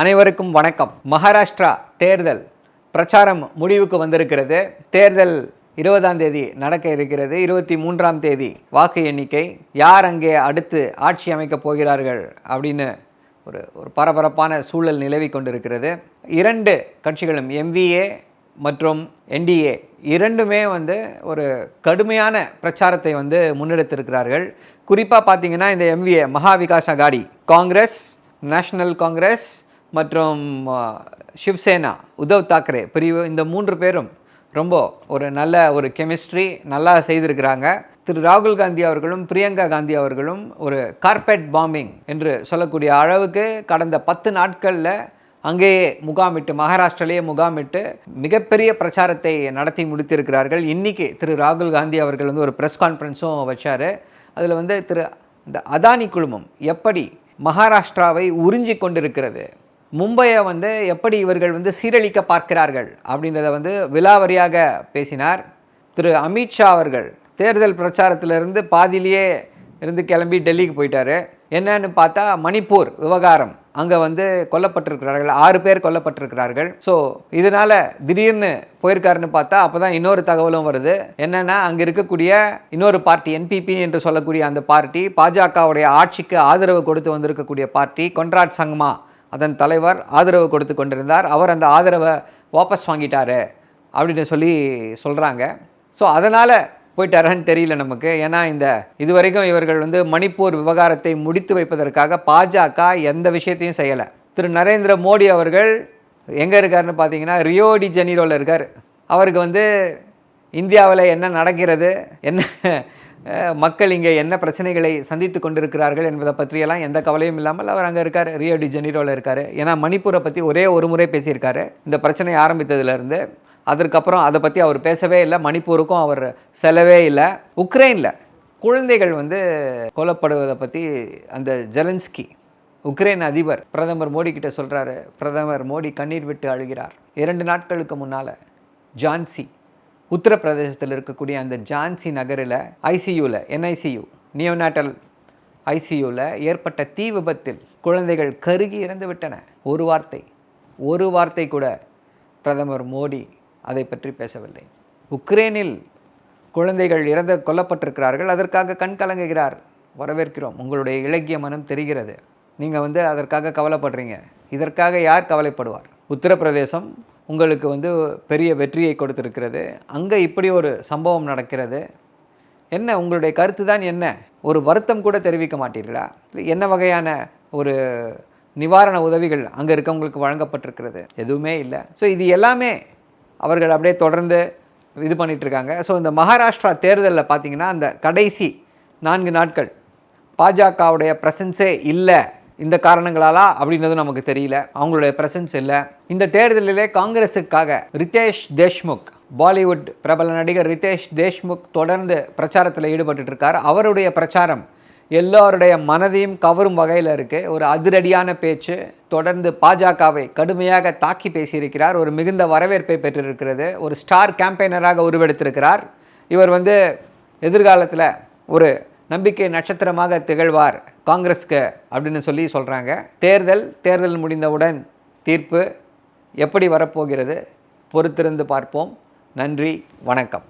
அனைவருக்கும் வணக்கம். மகாராஷ்டிரா தேர்தல் பிரச்சாரம் முடிவுக்கு வந்திருக்கிறது. தேர்தல் இருபதாம் தேதி நடக்க இருக்கிறது. இருபத்தி மூன்றாம் தேதி வாக்கு எண்ணிக்கை. யார் அங்கே அடுத்து ஆட்சி அமைக்கப் போகிறார்கள் அப்படின்னு ஒரு ஒரு பரபரப்பான சூழல் நிலவி கொண்டிருக்கிறது. இரண்டு கட்சிகளும் எம்விஏ மற்றும் என்டிஏ இரண்டுமே வந்து ஒரு கடுமையான பிரச்சாரத்தை வந்து முன்னெடுத்திருக்கிறார்கள். குறிப்பாக பார்த்தீங்கன்னா இந்த எம்விஏ மகா விகாஸ் அகாடி காங்கிரஸ் நேஷனல் காங்கிரஸ் மற்றும் சிவசேனா உத்தவ் தாக்கரே பிரிவு இந்த மூன்று பேரும் ரொம்ப ஒரு நல்ல ஒரு கெமிஸ்ட்ரி நல்லா செய்திருக்கிறாங்க. திரு ராகுல் காந்தி அவர்களும் பிரியங்கா காந்தி அவர்களும் ஒரு கார்பெட் பாம்பிங் என்று சொல்லக்கூடிய அளவுக்கு கடந்த பத்து நாட்களில் அங்கேயே முகாமிட்டு மகாராஷ்டிராலேயே முகாமிட்டு மிகப்பெரிய பிரச்சாரத்தை நடத்தி முடித்திருக்கிறார்கள். இன்னைக்கு திரு ராகுல் காந்தி அவர்கள் வந்து ஒரு ப்ரெஸ் கான்ஃபரன்ஸும் வச்சார். அதில் வந்து திரு இந்த அதானி குழுமம் எப்படி மகாராஷ்டிராவை உறிஞ்சி கொண்டிருக்கிறது? மும்பையை வந்து எப்படி இவர்கள் வந்து சீரழிக்க பார்க்கிறார்கள் அப்படின்றத வந்து விலாவரியாக பேசினார் திரு அமித்ஷா அவர்கள். தேர்தல் பிரச்சாரத்திலிருந்து பாதியிலேயே இருந்து கிளம்பி டெல்லிக்கு போயிட்டாரு. என்னன்னு பார்த்தா மணிப்பூர் விவகாரம் அங்கே வந்து கொல்லப்பட்டிருக்கிறார்கள். ஆறு பேர் கொல்லப்பட்டிருக்கிறார்கள். ஸோ இதனால் திடீர்னு போயிருக்காருன்னு பார்த்தா அப்போ தான் இன்னொரு தகவலும் வருது. என்னென்னா அங்கே இருக்கக்கூடிய இன்னொரு பார்ட்டி என்பிபி என்று சொல்லக்கூடிய அந்த பார்ட்டி பாஜகவுடைய ஆட்சிக்கு ஆதரவு கொடுத்து வந்திருக்கக்கூடிய பார்ட்டி கொன்ராட் சங்மா அதன் தலைவர் ஆதரவு கொடுத்து கொண்டிருந்தார். அவர் அந்த ஆதரவை வாபஸ் வாங்கிட்டார் அப்படின்னு சொல்லி சொல்கிறாங்க ஸோ அதனால் போயிட்டாரான்னு தெரியல நமக்கு. ஏன்னா இந்த இதுவரைக்கும் இவர்கள் வந்து மணிப்பூர் விவகாரத்தை முடித்து வைப்பதற்காக பாஜக எந்த விஷயத்தையும் செய்யலை. திரு. நரேந்திர மோடி அவர்கள் எங்கே இருக்காருன்னு பார்த்தீங்கன்னா ரியோ டி ஜெனீரோவில் இருக்கார். அவருக்கு வந்து இந்தியாவில் என்ன நடக்கிறது என்ன மக்கள் இங்கே என்ன பிரச்சனைகளை சந்தித்து கொண்டிருக்கிறார்கள் என்பதை பற்றியெல்லாம் எந்த கவலையும் இல்லாமல் அவர் அங்கே இருக்கார் ரியோ டி ஜெனீரோவில் இருக்கார். ஏன்னா மணிப்பூரை பற்றி ஒரே ஒரு முறை பேசியிருக்காரு. இந்த பிரச்சனை ஆரம்பித்ததுலேருந்து அதற்கப்புறம் அதை பற்றி அவர் பேசவே இல்லை. மணிப்பூருக்கும் அவர் செல்லவே இல்லை. உக்ரைனில் குழந்தைகள் வந்து கொல்லப்படுவதை பற்றி அந்த ஜெலன்ஸ்கி உக்ரைன் அதிபர் பிரதமர் மோடி கிட்ட சொல்கிறாரு பிரதமர் மோடி கண்ணீர் விட்டு அழுகிறார். இரண்டு நாட்களுக்கு முன்னால் ஜான்சி உத்தரப்பிரதேசத்தில் இருக்கக்கூடிய அந்த ஜான்சி நகரில் ஐசியூவில் என்ஐசியூ நியோநாட்டல் ஐசியூவில் ஏற்பட்ட தீ விபத்தில் குழந்தைகள் கருகி இறந்து விட்டன. ஒரு வார்த்தை ஒரு வார்த்தை கூட பிரதமர் மோடி அதை பற்றி பேசவில்லை. உக்ரைனில் குழந்தைகள் இறந்து கொல்லப்பட்டிருக்கிறார்கள் அதற்காக கண் கலங்குகிறார். வரவேற்கிறோம். உங்களுடைய இலக்கிய மனம் தெரிகிறது. நீங்கள் வந்து அதற்காக கவலைப்படுறீங்க. இதற்காக யார் கவலைப்படுவார்? உத்தரப்பிரதேசம் உங்களுக்கு வந்து பெரிய வெற்றியை கொடுத்துருக்கிறது. அங்கே இப்படி ஒரு சம்பவம் நடக்கிறது. என்ன உங்களுடைய கருத்து தான் என்ன? ஒரு வருத்தம் கூட தெரிவிக்க மாட்டீர்களா? இல்லை என்ன வகையான ஒரு நிவாரண உதவிகள் அங்கே இருக்கவங்களுக்கு வழங்கப்பட்டிருக்கிறது? எதுவுமே இல்லை. ஸோ இது எல்லாமே அவர்கள் அப்படியே தொடர்ந்து இது பண்ணிகிட்ருக்காங்க இருக்காங்க ஸோ இந்த மகாராஷ்டிரா தேர்தலில் பார்த்திங்கன்னா அந்த கடைசி நான்கு நாட்கள் பாஜகவுடைய பிரசன்ஸே இல்லை. இந்த காரணங்களாலா அப்படின்றதும் நமக்கு தெரியல. அவங்களுடைய பிரசன்ஸ் இல்லை. இந்த தேர்தலிலே காங்கிரஸுக்காக ரிதேஷ் தேஷ்முக் பாலிவுட் பிரபல நடிகர் ரிதேஷ் தேஷ்முக் தொடர்ந்து பிரச்சாரத்தில் ஈடுபட்டு இருக்கார் அவருடைய பிரச்சாரம் எல்லோருடைய மனதையும் கவரும் வகையில் இருக்குது ஒரு அதிரடியான பேச்சு தொடர்ந்து பாஜகவை கடுமையாக தாக்கி பேசியிருக்கிறார். ஒரு மிகுந்த வரவேற்பை பெற்றிருக்கிறது. ஒரு ஸ்டார் கேம்பெயினராக உருவெடுத்திருக்கிறார். இவர் வந்து எதிர்காலத்தில் ஒரு நம்பிக்கை நட்சத்திரமாக திகழ்வார். காங்கிரஸ்க்கு அப்படின்னு சொல்லி சொல்கிறாங்க தேர்தல் தேர்தல் முடிந்தவுடன் தீர்ப்பு எப்படி வரப்போகிறது? பொறுத்திருந்து பார்ப்போம். நன்றி வணக்கம்.